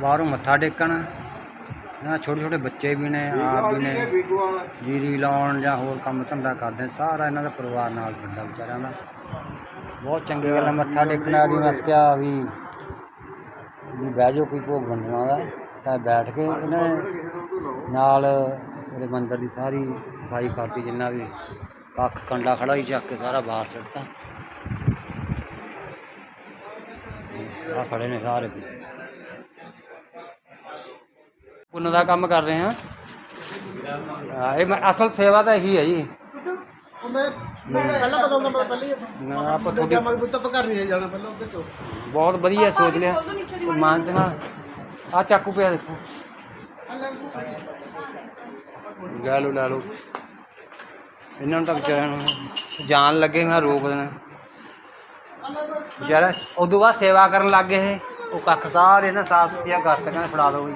ਬਾਹਰੋਂ ਮੱਥਾ ਟੇਕਣ। ਇਹਨਾਂ ਛੋਟੇ ਛੋਟੇ ਬੱਚੇ ਵੀ ਨੇ ਆਪ ਵੀ ਨੇ। ਜੀਰੀ ਲਾਉਣ ਜਾਂ ਹੋਰ ਕੰਮ ਧੰਦਾ ਕਰਦੇ। ਸਾਰਾ ਇਹਨਾਂ ਦਾ ਪਰਿਵਾਰ ਨਾਲ ਪਿੰਡਾ ਵਿਚਾਰਿਆਂ ਦਾ। ਬਹੁਤ ਚੰਗੀ ਗੱਲ ਹੈ ਮੱਥਾ ਟੇਕਣਾ ਦੀ ਮੈਂ ਕਿਹਾ ਵੀ ਵੀ ਬਹਿ ਜਾਓ ਕੋਈ ਭੋਗ ਵੰਡਣਾ ਦਾ ਤਾਂ ਬੈਠ ਕੇ ਇਹਨਾਂ ਨੇ ਨਾਲ ਉਹਦੇ ਮੰਦਰ ਦੀ ਸਾਰੀ ਸਫ਼ਾਈ ਕਰਤੀ ਜਿੰਨਾ ਵੀ ਕੱਖ ਕੰਡਾ ਖੜਾ ਹੀ ਚੱਕ ਕੇ ਸਾਰਾ ਬਾਹਰ ਸਿੱਟਤਾ। ਆ ਖੜੇ ਨੇ ਸਾਰੇ। ਪੁੰਨ ਦਾ ਕੰਮ ਕਰ ਰਹੇ ਹਾਂ ਹਾਂ, ਇਹ ਮੈਂ- ਅਸਲ ਸੇਵਾ ਤਾਂ ਇਹੀ ਹੈ ਜੀ ਪਹਿਲਾਂ ਪਤਾ ਹੁੰਦਾ ਮੈਂ ਪਹਿਲਾਂ ਹੀ ਇੱਥੋਂ ਨਾ ਆਪਾਂ ਤੁਹਾਡੀ ਤੁਹਾਡੀ ਮਰ ਬੁੱਤ ਪਕੜ ਨਹੀਂ ਜਾਣਾ ਪਹਿਲਾਂ ਉੱਧਰ ਤੋਂ ਬਹੁਤ ਵਧੀਆ ਸੋਚ ਲਿਆ ਮਾਨਤੇ ਨਾ ਆ ਚਾਕੂ ਪਿਆ ਦੇਖੋ ਲੈ ਲਓ ਲੈ ਲਓ ਇਹਨਾਂ ਨੂੰ ਤਾਂ ਵਿਚਾਰਿਆਂ ਨੂੰ ਜਾਨ ਲੱਗੇ ਮੈਂ ਰੋਕ ਦੇਣਾ ਵਿਚਾਰਾ ਉਦੋਂ ਬਾਅਦ ਸੇਵਾ ਕਰਨ ਲੱਗ ਗਏ ਇਹ ਉਹ ਕੱਖ ਸਾਰੇ ਨਾ ਸਾਫ ਸੁਥਰੀਆਂ ਕਰ ਕਹਿੰਦੇ ਫੜਾ ਦਿਓ ਵੀ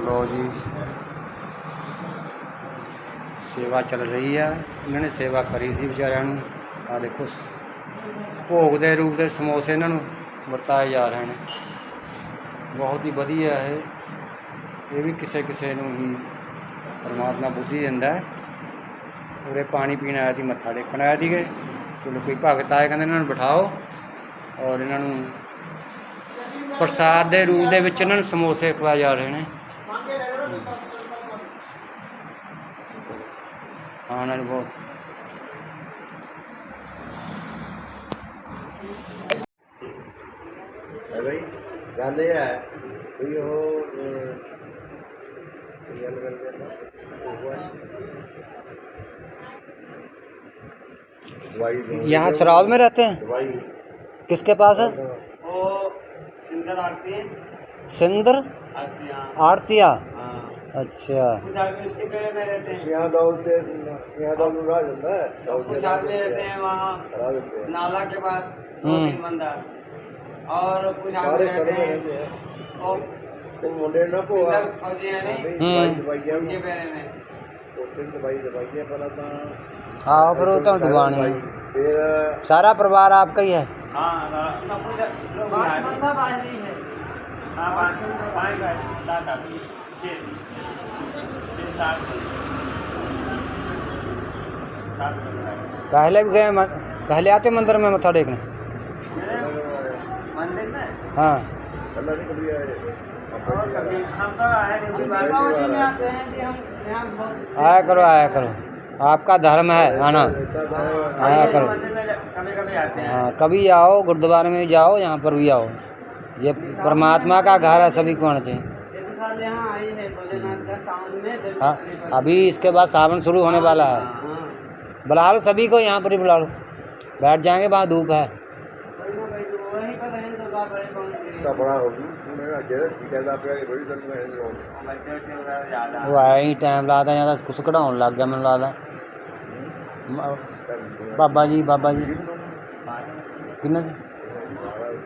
ਲੋ ਜੀ। ਸੇਵਾ ਚੱਲ ਰਹੀ ਆ। ਇਹਨਾਂ ਨੇ ਸੇਵਾ ਕਰੀ ਸੀ ਵਿਚਾਰਿਆਂ ਨੂੰ। ਆ ਦੇਖੋ, ਭੋਗ ਦੇ ਰੂਪ ਦੇ ਸਮੋਸੇ ਇਹਨਾਂ ਨੂੰ ਵਰਤਾਏ ਜਾ ਰਹੇ ਨੇ। ਬਹੁਤ ਹੀ ਵਧੀਆ ਹੈ ਇਹ ਵੀ ਕਿਸੇ ਕਿਸੇ ਨੂੰ ਹੀ ਪਰਮਾਤਮਾ ਬੁੱਧੀ ਦਿੰਦਾ ਹੈ। ਉਰੇ ਪਾਣੀ ਪੀਣ ਆਇਆ ਸੀ, ਮੱਥਾ ਟੇਕਣ ਆਇਆ ਸੀਗੇ। ਚਲੋ ਕੋਈ ਭਗਤ ਆਏ, ਕਹਿੰਦੇ ਇਹਨਾਂ ਨੂੰ ਬਿਠਾਓ। ਔਰ ਇਹਨਾਂ ਨੂੰ ਪ੍ਰਸਾਦ ਦੇ ਰੂਪ ਦੇ ਵਿੱਚ ਇਹਨਾਂ ਨੂੰ ਸਮੋਸੇ ਖਵਾਏ ਜਾ ਰਹੇ ਨੇ। honorable भाई है। रियल यहाँ सराव में रहते हैं? किसके पास है? वो सिंदर आरती आरतिया। अच्छा। उसके पेड़े में रहते हैं। राज होता है। कुछ आदमी रहते हैं वहाँ हैं नाला के पास दो। तीन बंदा और कुछ आदमी रहते हैं हैं और मुंडे ना पो पिंडर फौजी हैं। नहीं हम्म। उनके पेड़े में है तो हाँ फिर वो तो दुकान है। सारा परिवार आपका ही है हाँ पहले भी गए पहले आते मंदिर में मत्था टेकने? हाँ। आया करो आया करो। आपका धर्म है आना आया करो। हैं, कभी आओ, गुरुद्वारे में जाओ, यहाँ पर भी आओ। ये परमात्मा का घर है, सभी को आना चाहिए। हाँ अभी इसके बाद सावन शुरू होने वाला है। बुला लो सभी को यहाँ पर ही बुला लो। बैठ जाएँगे वहाँ धूप है। वो है ही टाइम लाता यहाँ कुछ कढ़ाने लग गया मैं लादा बाबा जी बाबा जी। कि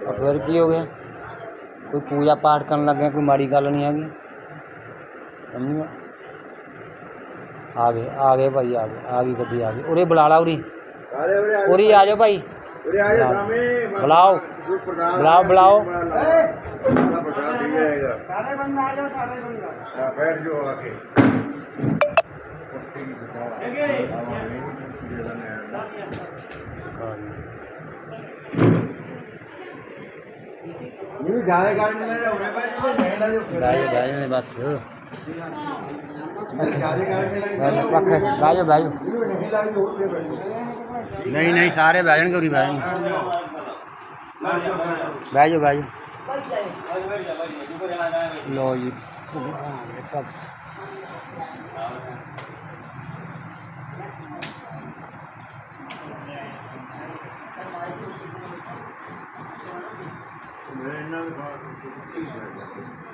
और फिर की हो गया? कोई पूजा पाठ कर लग गया कोई माड़ी गल नहीं हैगी समझ आगे आगे भाई आगे गई गड्डी आगे। उरे बुला ला उरी उरी आ जाओ भाई। बुलाओ। बुलाओ बुलाओ। बस। ਬਾਜੋ ਬਾਜੋ ਨਹੀਂ ਨਹੀਂ ਸਾਰੇ ਬਹਿ ਗੋਰੀ ਬਹਿ ਬਾਜੋ ਬਾਜੋ ਲੋ ਜੀ ਭਗਤ ਮੇਰੇ ਨਾਲ ਬਾਤ ਕੀਤੀ